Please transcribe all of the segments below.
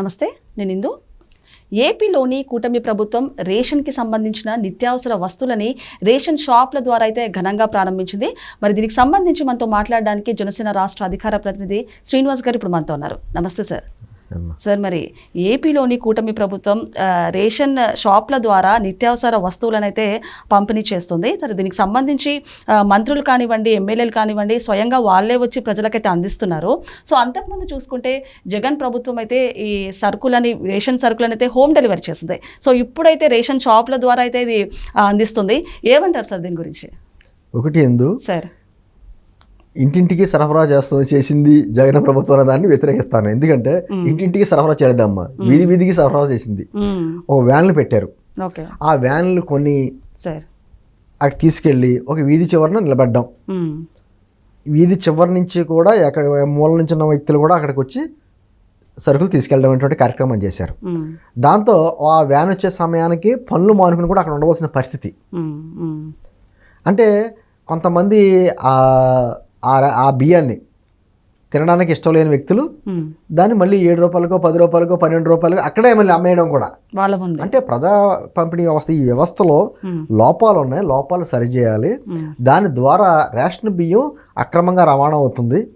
నమస్తే నేను ఇందు. ఏపీలోని కూటమి ప్రభుత్వం రేషన్కి సంబంధించిన నిత్యావసర వస్తువులని రేషన్ షాప్ల ద్వారా అయితే ఘనంగా ప్రారంభించింది. మరి దీనికి సంబంధించి మనతో మాట్లాడడానికి జనసేన రాష్ట్ర అధికార ప్రతినిధి శ్రీనివాస్ గారు ఇప్పుడు మనతో ఉన్నారు. నమస్తే సార్. సార్ మరి ఏపీలోని కూటమి ప్రభుత్వం రేషన్ షాప్ల ద్వారా నిత్యావసర వస్తువులను అయితే పంపిణీ చేస్తుంది. సరే దీనికి సంబంధించి మంత్రులు కానివ్వండి ఎమ్మెల్యేలు కానివ్వండి స్వయంగా వాళ్ళే వచ్చి ప్రజలకైతే అందిస్తున్నారు. సో అంతకుముందు చూసుకుంటే జగన్ ప్రభుత్వం అయితే ఈ సరుకులని రేషన్ సరుకులను అయితే హోమ్ డెలివరీ చేస్తుంది. సో ఇప్పుడైతే రేషన్ షాప్ల ద్వారా అయితే ఇది అందిస్తుంది. ఏమంటారు సార్ దీని గురించి? ఒకటి ఎందు సార్. ఇంటింటికి సరఫరా చేస్తుంది చేసింది జగన్ ప్రభుత్వం అనే దాన్ని వ్యతిరేకిస్తాను. ఎందుకంటే ఇంటింటికి సరఫరా చేయలేదమ్మా. వీధి వీధికి సరఫరా చేసింది. ఒక వ్యాన్లు పెట్టారు. ఆ వ్యాన్లు కొన్ని అక్కడ తీసుకెళ్ళి ఒక వీధి చివరన నిలబెడ్డాం. వీధి చివరి నుంచి కూడా ఎక్కడ మూల నుంచి ఉన్న వ్యక్తులు కూడా అక్కడికి వచ్చి సరుకులు తీసుకెళ్ళడం అనేటువంటి కార్యక్రమం చేశారు. దాంతో ఆ వ్యాన్ వచ్చే సమయానికి పనులు మానుకుని కూడా అక్కడ ఉండవలసిన పరిస్థితి. అంటే కొంతమంది ఆ బియ్యాన్ని తినడానికి ఇష్టం లేని వ్యక్తులు. దాన్ని మళ్ళీ ఏడు రూపాయలకో పది రూపాయలకో పన్నెండు రూపాయలకో అక్కడే మళ్ళీ అమ్మేయడం కూడా వాళ్ళ అంటే ప్రజా పంపిణీ వ్యవస్థ ఈ వ్యవస్థలో. లోపాలు ఉన్నాయి లోపాలు సరిచేయాలి. దాని ద్వారా రేషన్ బియ్యం అక్రమంగా రవాణా అవుతుంది.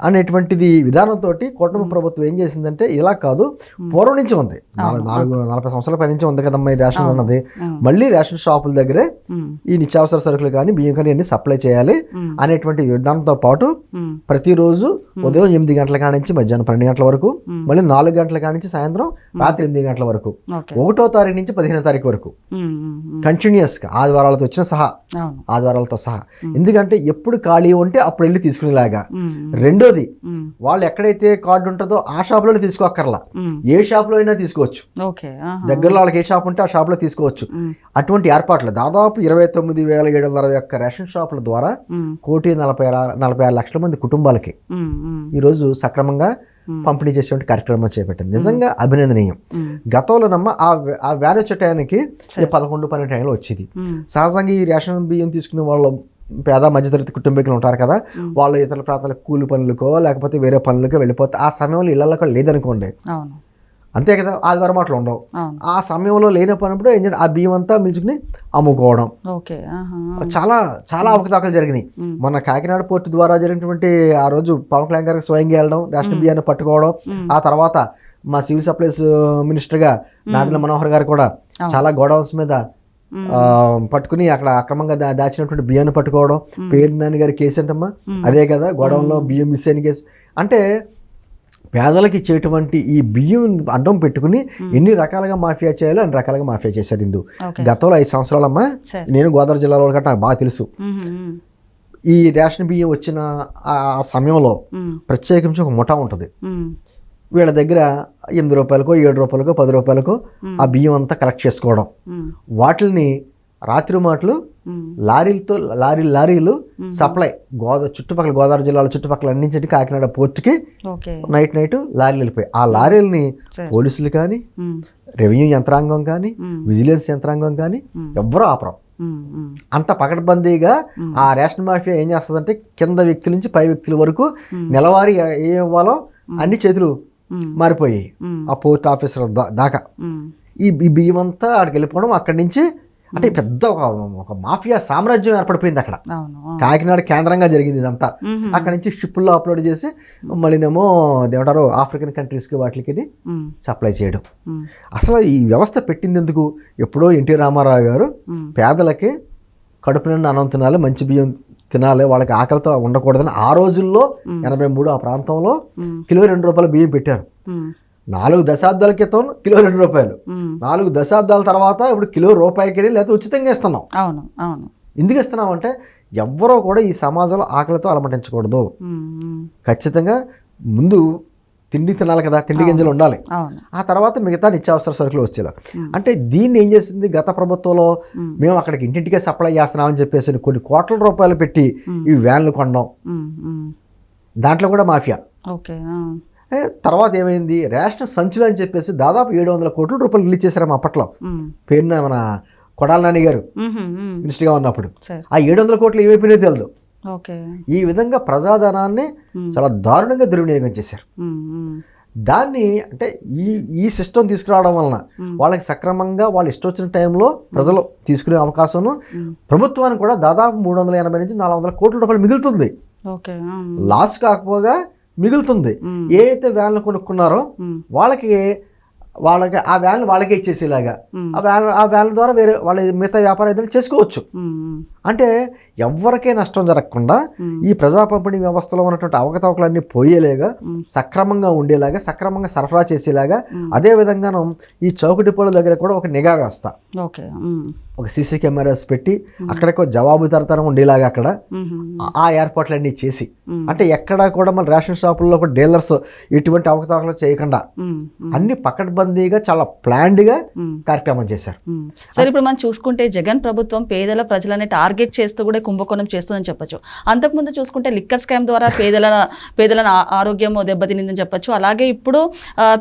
అనేటువంటిది విధానంతో కూటమి ప్రభుత్వం ఏం చేసిందంటే ఇలా కాదు పూర్వం నుంచి ఉంది నాలుగు నలభై సంవత్సరాల పై నుంచి ఉంది కదమ్మా ఈ రేషన్ అన్నది. మళ్ళీ రేషన్ షాపుల దగ్గరే. ఈ నిత్యావసర సరుకులు కానీ బియ్యం కానీ అన్ని సప్లై చేయాలి. అనేటువంటి విధానంతో పాటు. ప్రతిరోజు ఉదయం ఎనిమిది గంటల కాడి నుంచి మధ్యాహ్నం పన్నెండు గంటల వరకు. మళ్ళీ నాలుగు గంటల కాడి నుంచి సాయంత్రం రాత్రి ఎనిమిది గంటల వరకు ఒకటో తారీఖు నుంచి పదిహేనో తారీఖు వరకు. మ్మ్. కంటిన్యూస్గా ఆదివారాలతో వచ్చిన సహా ఆదివారాలతో సహా ఎందుకంటే ఎప్పుడు ఖాళీ ఉంటే అప్పుడు వెళ్ళి తీసుకునేలాగా మ్మ్. రెండోది. వాళ్ళు ఎక్కడైతే కార్డు ఉంటుందో ఆ షాప్లోనే తీసుకోక్కర్లా. ఏ షాప్లో అయినా తీసుకోవచ్చు. దగ్గరలో వాళ్ళకి ఏ షాప్ ఉంటే ఆ షాప్లో తీసుకోవచ్చు మ్మ్. అటువంటి ఏర్పాట్లు దాదాపు ఇరవై తొమ్మిది వేల ఏడు వందల అరవై ఒక్క రేషన్ షాపుల ద్వారా. కోటి నలభై నలభై ఆరు లక్షల మంది కుటుంబాలకి. మ్మ్. ఈరోజు సక్రమంగా పంపిణీ చేసేటువంటి కార్యక్రమం చేపట్టింది నిజంగా అభినందనీయం. గతంలో నమ్మ ఆ వ్య- ఆ వ్యాన్ వచ్చే టయానికి ఇది పదకొండు పన్నెండు టైంలో వచ్చేది. సహజంగా ఈ రేషన్ బియ్యం తీసుకునే వాళ్ళు పేద మధ్యతరగతి కుటుంబీకులు ఉంటారు కదా వాళ్ళు ఇతర ప్రాంతాలకు కూలి పనులకో లేకపోతే వేరే పనులకో వెళ్ళిపోతే ఆ సమయంలో ఇళ్ళలో కూడా లేదనుకోండి. అంతే కదా ఆదివారం అట్లా ఉండవు. ఆ సమయంలో లేనప్పుడు ఏం చేయాలి? ఆ బియ్యం అంతా మిల్చుకుని అమ్ముకోవడం. చాలా చాలా అవకతవకలు జరిగినాయి. మన కాకినాడ పోర్టు ద్వారా జరిగినటువంటి ఆ రోజు పవన్ కళ్యాణ్ గారికి స్వయంగా వెళ్ళడం రేషన్ బియ్యాన్ని పట్టుకోవడం ఆ తర్వాత మా సివిల్ సప్లైస్ మినిస్టర్గా నాదిల మనోహర్ గారు కూడా చాలా గోడౌన్స్ మీద పట్టుకుని అక్కడ అక్రమంగా దా దాచినటువంటి బియ్యాన్ని పట్టుకోవడం పేరు నాని గారి కేసు ఏంటమ్మా అదే కదా గోడౌన్లో బియ్యం మిస్ అయిన కేసు. అంటే పేదలకు ఇచ్చేటువంటి ఈ బియ్యం అడ్డం పెట్టుకుని ఎన్ని రకాలుగా మాఫియా చేయాలో అన్ని రకాలుగా మాఫియా చేశారు ఇందు గతంలో ఐదు సంవత్సరాలమ్మా సరే. నేను గోదావరి జిల్లాలో గట్రా నాకు బాగా తెలుసు. ఈ రేషన్ బియ్యం వచ్చిన ఆ సమయంలో. ప్రత్యేకించి ఒక ముఠా ఉంటుంది. వీళ్ళ దగ్గర ఎనిమిది రూపాయలకో ఏడు రూపాయలకో పది రూపాయలకో ఆ బియ్యం అంతా కలెక్ట్ చేసుకోవడం. వాటిని రాత్రి మాటలు. లారీలతో లారీ లారీలు సప్లై గోదా చుట్టుపక్కల గోదావరి జిల్లాల చుట్టుపక్కల అన్నించండి కాకినాడ పోర్టుకి నైట్ నైట్ లారీలు వెళ్ళిపోయి ఆ లారీలని. పోలీసులు కానీ. రెవెన్యూ యంత్రాంగం కానీ. విజిలెన్స్ యంత్రాంగం కానీ ఎవ్వరూ ఆపరం. అంత పకడ్బందీగా ఆ రేషన్ మాఫియా ఏం చేస్తుందంటే కింద వ్యక్తుల నుంచి పై వ్యక్తుల వరకు నెలవారీ ఏ ఇవ్వాలో అన్ని చేతులు. మారిపోయాయి. ఆ పోస్ట్ ఆఫీసర్ దాకా. ఈ బియ్యం అంతా అక్కడికి వెళ్ళిపోవడం అక్కడి నుంచి అంటే పెద్ద ఒక మాఫియా సామ్రాజ్యం ఏర్పడిపోయింది అక్కడ. కాకినాడ కేంద్రంగా జరిగింది ఇదంతా. అక్కడి నుంచి షిప్పుల్లో అప్లోడ్ చేసి మళ్ళీనేమో ఏమంటారు ఆఫ్రికన్ కంట్రీస్కి వాటికి. సప్లై చేయడం. అసలు ఈ వ్యవస్థ పెట్టింది ఎందుకు ఎప్పుడో ఎన్టీ రామారావు గారు. పేదలకి కడుపు నిండా అన్నం తినాలి మంచి బియ్యం తినాలి వాళ్ళకి ఆకలితో ఉండకూడదని ఆ రోజుల్లో ఎనభై మూడు ఆ ప్రాంతంలో. కిలో రెండు రూపాయలు బియ్యం పెట్టారు. నాలుగు దశాబ్దాల క్రితం కిలో రెండు రూపాయలు. నాలుగు దశాబ్దాల తర్వాత ఇప్పుడు కిలో రూపాయికి లేకపోతే ఉచితంగా ఇస్తున్నాం అవును అవును ఎందుకు ఇస్తున్నాం అంటే ఎవ్వరూ కూడా ఈ సమాజంలో ఆకలితో అలమటించకూడదు. ఖచ్చితంగా ముందు తిండి తినాలి కదా తిండి గింజలు ఉండాలి. ఆ తర్వాత మిగతా నిత్యావసర సరుకులు వచ్చేలా. అంటే దీన్ని ఏం చేసింది గత ప్రభుత్వంలో? మేము అక్కడికి ఇంటింటికే సప్లై చేస్తున్నామని చెప్పేసి కొన్ని కోట్ల రూపాయలు పెట్టి ఈ వ్యాన్లు కొనడం. మ్మ్. దాంట్లో కూడా మాఫియా. ఓకే తర్వాత ఏమైంది? రేషన్ సంచులు అని చెప్పేసి దాదాపు ఏడు వందల కోట్ల రూపాయలు రిలీజ్ చేశారు అప్పట్లో. పేరున మన కొడాల నాని గారు. మినిస్టర్గా ఉన్నప్పుడు. ఆ ఏడు వందల కోట్లు ఏమైపోయినాయో తెలియదు ఈ విధంగా ప్రజాధనాన్ని చాలా దారుణంగా దుర్వినియోగం చేశారు. దాన్ని అంటే ఈ ఈ సిస్టమ్ తీసుకురావడం వలన వాళ్ళకి సక్రమంగా వాళ్ళు ఇష్టం వచ్చిన టైంలో ప్రజలు తీసుకునే అవకాశం ప్రభుత్వానికి కూడా దాదాపు మూడు వందల ఎనభై నుంచి నాలుగు వందల కోట్ల రూపాయలు మిగులుతుంది. ఓకే లాస్ కాకపోగా మిగులుతుంది. ఏ అయితే వ్యాన్లు కొనుక్కున్నారో వాళ్ళకి వాళ్ళకి ఆ వ్యాన్ వాళ్ళకే ఇచ్చేసేలాగా. ఆ వ్యాన్ ఆ వ్యాన్ల ద్వారా వేరే వాళ్ళ మిగతా వ్యాపారం ఏదైనా చేసుకోవచ్చు. అంటే ఎవరికే నష్టం జరగకుండా ఈ ప్రజా పంపిణీ వ్యవస్థలో ఉన్నటువంటి అవకతవకలన్నీ పోయేలాగా సక్రమంగా ఉండేలాగా సక్రమంగా సరఫరా చేసేలాగా అదే విధంగాను ఈ చౌక డిపోల దగ్గర కూడా ఒక నిఘా వ్యవస్థ. ఓకే ఒక సీసీ కెమెరాస్ పెట్టి అక్కడికి ఒక జవాబుదారితనం ఉండేలాగా అక్కడ ఆ- ఏర్పాట్లన్నీ చేసి. అంటే ఎక్కడా కూడా మన రేషన్ షాపుల్లో కూడా డీలర్స్ ఎటువంటి అవకతవకలు చేయకుండా అన్ని పకడ్బందీగా చాలా ప్లాన్డ్గా కార్యక్రమం చేశారు. సరే ఇప్పుడు మనం చూసుకుంటే జగన్ ప్రభుత్వం పేదల ప్రజలని టార్గెట్ చేస్తూ కూడా కుంభకోణం చేస్తుందని చెప్పొచ్చు. అంతకుముందు చూసుకుంటే లిక్కర్ స్కామ్ ద్వారా పేదల పేదల ఆరోగ్యం దెబ్బతినిందని చెప్పొచ్చు. అలాగే ఇప్పుడు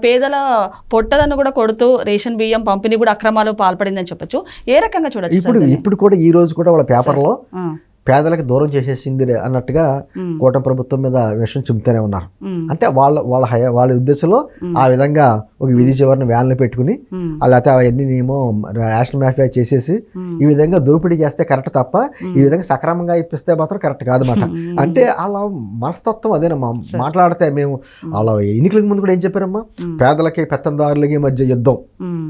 పేదల పొట్టలను కూడా కొడుతూ రేషన్ బియ్యం పంపిణీ కూడా అక్రమాలు పాల్పడిందని చెప్పొచ్చు. ఏ రకంగా చూడొచ్చు ఇప్పుడు ఇప్పుడు కూడా ఈ రోజు కూడా వాళ్ళ పేపర్లో పేదలకు దూరం చేసేసింది అన్నట్టుగా కూటమి ప్రభుత్వం మీద విషయం చెబుతూనే ఉన్నారు. అంటే వాళ్ళ వాళ్ళ హయ- వాళ్ళ ఉద్దేశంలో ఆ విధంగా ఒక విధి చివరిని వ్యాన్లు పెట్టుకుని లేకపోతే అవన్నీ ఏమో రేషన్ మాఫియా చేసేసి ఈ విధంగా దోపిడీ చేస్తే కరెక్ట్ తప్ప ఈ విధంగా సక్రమంగా ఇప్పిస్తే మాత్రం కరెక్ట్ కాదు మాట అంటే వాళ్ళ మనస్తత్వం అదేనమ్మా. మాట్లాడితే మేము వాళ్ళ ఎన్నికలకు ముందు కూడా ఏం చెప్పారమ్మా? పేదలకి పెత్తందారులకి మధ్య యుద్ధం.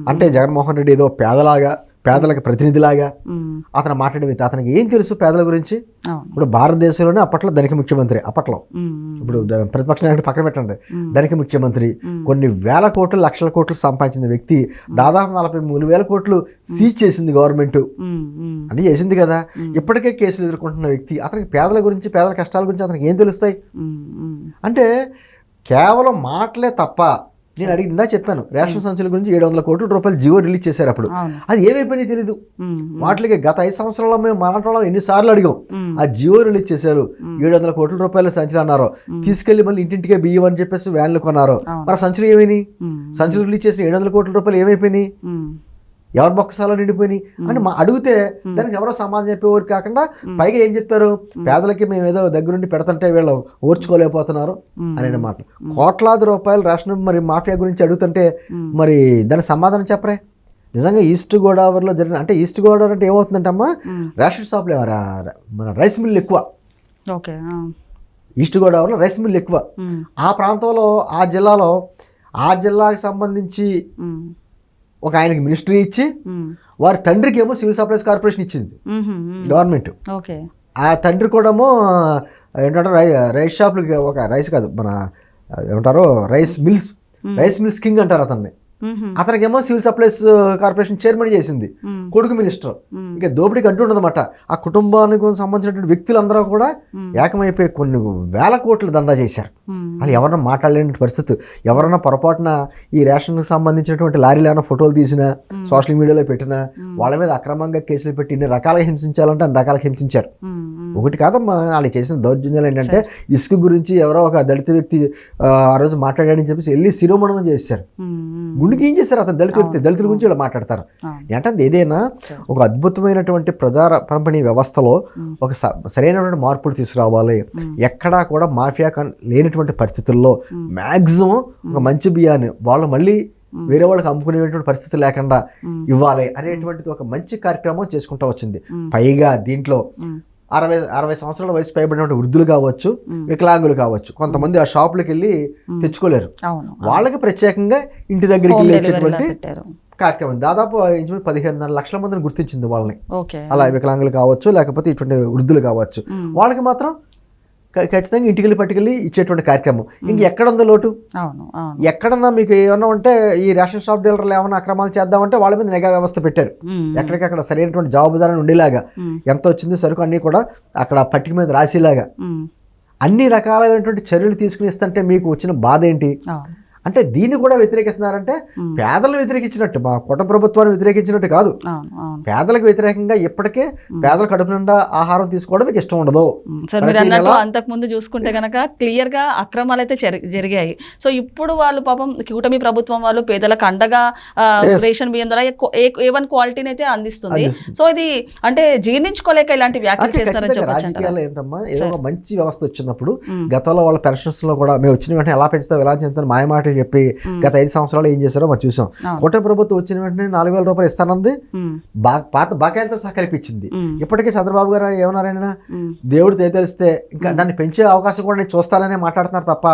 అంటే జగన్మోహన్ రెడ్డి ఏదో పేదలాగా పేదలకు ప్రతినిధిలాగా అతను మాట్లాడే వ్యక్తి. అతనికి ఏం తెలుసు పేదల గురించి? ఇప్పుడు భారతదేశంలోనే అప్పట్లో ధనిక ముఖ్యమంత్రి అప్పట్లో. ఇప్పుడు ప్రతిపక్ష నాయకుడు పక్కన పెట్టండి. ధనిక ముఖ్యమంత్రి కొన్ని వేల కోట్లు లక్షల కోట్లు సంపాదించిన వ్యక్తి దాదాపు నలభై మూడు వేల కోట్లు సీజ్ చేసింది గవర్నమెంట్. అని చేసింది కదా. ఇప్పటికే కేసులు ఎదుర్కొంటున్న వ్యక్తి అతనికి పేదల గురించి పేదల కష్టాల గురించి అతనికి ఏం తెలుస్తాయి? అంటే కేవలం మాటలే తప్ప నేను అడిగిందా చెప్పాను. రేషన్ సంచుల గురించి ఏడు వందల కోట్ల రూపాయలు జియో రిలీజ్ చేశారు అప్పుడు. అది ఏమైపోయినాయి తెలీదు. వాటికి గత ఐదు సంవత్సరాల్లో మేము మాట్లాడడం ఎన్నిసార్లు అడిగాం. ఆ జియో రిలీజ్ చేశారు. ఏడు వందల కోట్ల రూపాయల సంచులు అన్నారు. తీసుకెళ్ళి మళ్ళీ ఇంటింటికే బియ్యం అని చెప్పేసి వ్యాన్లు కొన్నారు. మరి సంచులు ఏమైనాయి? సంచులు రిలీజ్ చేసిన ఏడు వందల కోట్ల రూపాయలు ఏమైపోయినాయి? ఎవరి బొక్కసాలో నిండిపోయినాయి? అని మా అడిగితే దానికి ఎవరో సమాధానం చెప్పేవారు కాకుండా పైగా ఏం చెప్తారు? పేదలకి మేము ఏదో దగ్గరుండి పెడతంటే వీళ్ళు ఓర్చుకోలేకపోతున్నారు అనే మాట కోట్లాది రూపాయలు రేషన్ మరి మాఫియా గురించి అడుగుతుంటే మరి దానికి సమాధానం చెప్పరే. నిజంగా ఈస్ట్ గోదావరిలో జరిగిన అంటే ఈస్ట్ గోదావరి అంటే ఏమవుతుందంటే అమ్మా రేషన్ షాప్లో మన రైస్ మిల్ ఎక్కువ. ఓకే ఈస్ట్ గోదావరిలో రైస్ మిల్ ఎక్కువ. ఆ ప్రాంతంలో ఆ జిల్లాలో ఆ జిల్లాకి సంబంధించి ఒక ఆయనకి మినిస్ట్రీ ఇచ్చి వారి తండ్రికి ఏమో సివిల్ సప్లైస్ కార్పొరేషన్ ఇచ్చింది. గవర్నమెంట్. ఓకే. ఆ తండ్రి కూడామో ఏంటంటే రై రైస్ షాపులకి ఒక రైస్ కాదు మన ఏమంటారు rice mills. Rice mills king అంటారు అతన్ని. అతనికేమో సివిల్ సప్లైస్ కార్పొరేషన్ చైర్మన్ చేసింది. కొడుకు మినిస్టర్. ఇంకా దోపిడీకి అంటూ ఉండదన్నమాట ఆ కుటుంబానికి సంబంధించినటువంటి వ్యక్తులందరూ కూడా ఏకమైపోయి కొన్ని వేల కోట్లు దందా చేశారు. వాళ్ళు ఎవరన్నా మాట్లాడలేని పరిస్థితి. ఎవరన్నా పొరపాటున ఈ రేషన్కి సంబంధించినటువంటి లారీలు ఏమైనా ఫోటోలు తీసినా సోషల్ మీడియాలో పెట్టినా వాళ్ళ మీద అక్రమంగా కేసులు పెట్టి ఇన్ని రకాలుగా హింసించాలంటే అన్ని రకాలుగా హింసించారు. ఒకటి కాదమ్మా వాళ్ళు చేసిన దౌర్జన్యాలు ఏంటంటే ఇసుక గురించి ఎవరో ఒక దళిత వ్యక్తి ఆ, ఆ రోజు మాట్లాడాడని చెప్పేసి వెళ్ళి శిరోమణనం చేశారు. ఏం చేశారు? అతను దళిత వ్యక్తి దళితుల గురించి ఇలా మాట్లాడతారు. ఏంటంటే ఏదైనా ఒక అద్భుతమైనటువంటి ప్రజా పంపిణీ వ్యవస్థలో ఒక సరైనటువంటి మార్పులు తీసుకురావాలి. ఎక్కడా కూడా మాఫియా కన్- లేనటువంటి పరిస్థితుల్లో మ్యాక్సిమం ఒక మంచి బియ్యాన్ని వాళ్ళు మళ్ళీ వేరే వాళ్ళకి అమ్ముకునేటువంటి పరిస్థితి లేకుండా ఇవ్వాలి అనేటువంటిది ఒక మంచి కార్యక్రమం చేసుకుంటూ వచ్చింది. పైగా దీంట్లో అరవై అరవై సంవత్సరాల వయసు పైబడినటువంటి వృద్ధులు కావచ్చు వికలాంగులు కావచ్చు కొంతమంది ఆ షాపులకు వెళ్ళి తెచ్చుకోలేరు. వాళ్ళకి ప్రత్యేకంగా ఇంటి దగ్గరికి హోమ్ వెళ్ళి డెలివరీలా వచ్చేటువంటి పెట్టారు. కార్యక్రమం. దాదాపు ఇంచుమించు పదిహేనున్నర లక్షల మందిని గుర్తించింది వాళ్ళని. అలా వికలాంగులు కావచ్చు లేకపోతే ఇటువంటి వృద్ధులు కావచ్చు. వాళ్ళకి మాత్రం ఖచ్చితంగా ఇంటికెళ్ళి పట్టుకెళ్ళి ఇచ్చేటువంటి కార్యక్రమం. ఇంక ఎక్కడ ఉందో లోటు? అవును ఎక్కడన్నా మీకు ఏమన్నా ఉంటే ఈ రేషన్ షాప్ డీలర్లు ఏమైనా అక్రమాలు చేద్దామంటే వాళ్ళ మీద నిఘా వ్యవస్థ పెట్టారు. ఎక్కడికక్కడ సరైనటువంటి జవాబుదారని ఉండేలాగా. ఎంత వచ్చింది సరుకు అన్నీ కూడా అక్కడ పట్టిక మీద రాసేలాగా. అన్ని రకాలైనటువంటి చర్యలు తీసుకుని ఇస్తుంటే మీకు వచ్చిన బాధ ఏంటి? అంటే దీన్ని కూడా వ్యతిరేకిస్తున్నారంటే పేదలను వ్యతిరేకించినట్టు మా కుట ప్రభుత్వాన్ని వ్యతిరేకించినట్టు కాదు. పేదలకు వ్యతిరేకంగా ఇప్పటికే పేదల కడుపు నిండా ఆహారం తీసుకోవడం మీకు ఇష్టం ఉండదు. సార్ మీరు అన్నట్టు అంతకు ముందు చూసుకుంటే కనుక క్లియర్గా అక్రమాలు అయితే జరి- జరిగాయి. సో ఇప్పుడు వాళ్ళు పాపం కూటమి ప్రభుత్వం వాళ్ళు పేదలకు అండగా రేషన్ బియ్యం ద్వారా ఏ వన్ క్వాలిటీని అయితే అందిస్తుంది. సో ఇది అంటే జీర్ణించుకోలేక ఇలాంటి వ్యాఖ్యలు చేస్తారని చెప్పొచ్చు ఏంటమ్మా ఏదో మంచి వ్యవస్థ వచ్చినప్పుడు గతంలో వాళ్ళ పెన్షన్స్లో కూడా మేము వచ్చిన వెంటనే ఎలా పెంచుతాం ఎలా పెంచుతాం మాయ మాటలు అని చెప్పి గత ఐదు సంవత్సరాలు ఏం చేశారో మనం చూసాం. కూటమి ప్రభుత్వం వచ్చిన వెంటనే నాలుగు వేల రూపాయలు ఇస్తానంది. పాత బకాయిలతో సహా కల్పించింది. ఇప్పటికీ చంద్రబాబు గారు ఏమన్నారైనా దేవుడు తెలిస్తే ఇంకా దాన్ని పెంచే అవకాశం కూడా నేను చూస్తానని మాట్లాడుతున్నారు తప్ప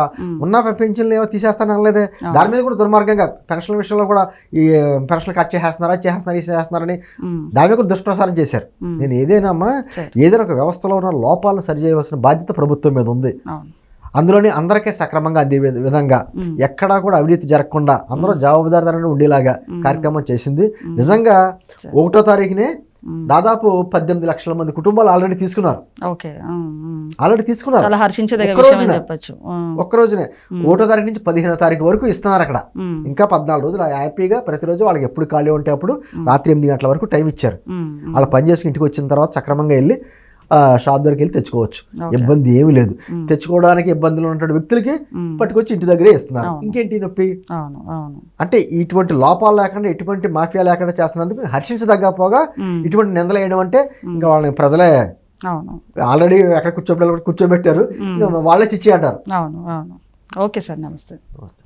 ఉన్న పెన్షన్లు ఏమో తీసేస్తాను అనలేదే. దాని మీద కూడా దుర్మార్గంగా పెన్షన్ల విషయంలో కూడా ఈ పెన్షన్లు కట్ చేసేస్తున్నారా చేస్తున్నారు ఈ చేస్తున్నారని దాని మీద కూడా దుష్ప్రచారం చేశారు. నేను ఏదైనా. ఏదైనా ఒక వ్యవస్థలో ఉన్న లోపాలను సరిచేయవలసిన బాధ్యత ప్రభుత్వం మీద ఉంది. అందులోని అందరికీ సక్రమంగా అందే విధ- విధంగా. ఎక్కడా కూడా అవినీతి జరగకుండా అందరూ జవాబుదారితనం ఉండేలాగా కార్యక్రమం చేసింది. నిజంగా. ఒకటో తారీఖునే. దాదాపు పద్దెనిమిది లక్షల మంది కుటుంబాలు ఆల్రెడీ తీసుకున్నారు. ఆల్రెడీ తీసుకున్నారు. చాలా ఒక్క రోజున. ఒకటో తారీఖు నుంచి పదిహేనో తారీఖు వరకు ఇస్తున్నారు అక్కడ. ఇంకా పద్నాలుగు రోజులు హ్యాపీగా ప్రతిరోజు వాళ్ళకి ఎప్పుడు ఖాళీ ఉంటే అప్పుడు రాత్రి ఎనిమిది గంటల వరకు టైం ఇచ్చారు. వాళ్ళ పని చేసుకుని ఇంటికి వచ్చిన తర్వాత సక్రమంగా వెళ్ళి షాప్ దగ్గరికి వెళ్ళి తెచ్చుకోవచ్చు. ఇబ్బంది ఏమీ లేదు. తెచ్చుకోవడానికి ఇబ్బందులు ఉన్నటువంటి వ్యక్తులకి. పట్టుకొచ్చి ఇంటి దగ్గరే ఇస్తున్నారు. ఇంకేంటి నొప్పి? అవును అవును. అంటే ఇటువంటి లోపాలు లేకుండా ఎటువంటి మాఫియా లేకుండా చేస్తున్నందుకు హర్షించదగ్గ పోగా. ఇటువంటి నిందలు వేయడం అంటే ఇంకా వాళ్ళని ప్రజలే అవును. ఆల్రెడీ ఎక్కడ కూర్చోబెట్టారు కూర్చోబెట్టారు. వాళ్ళే చిచ్చి అంటారు. అవును అవును. ఓకే సార్ నమస్తే. నమస్తే.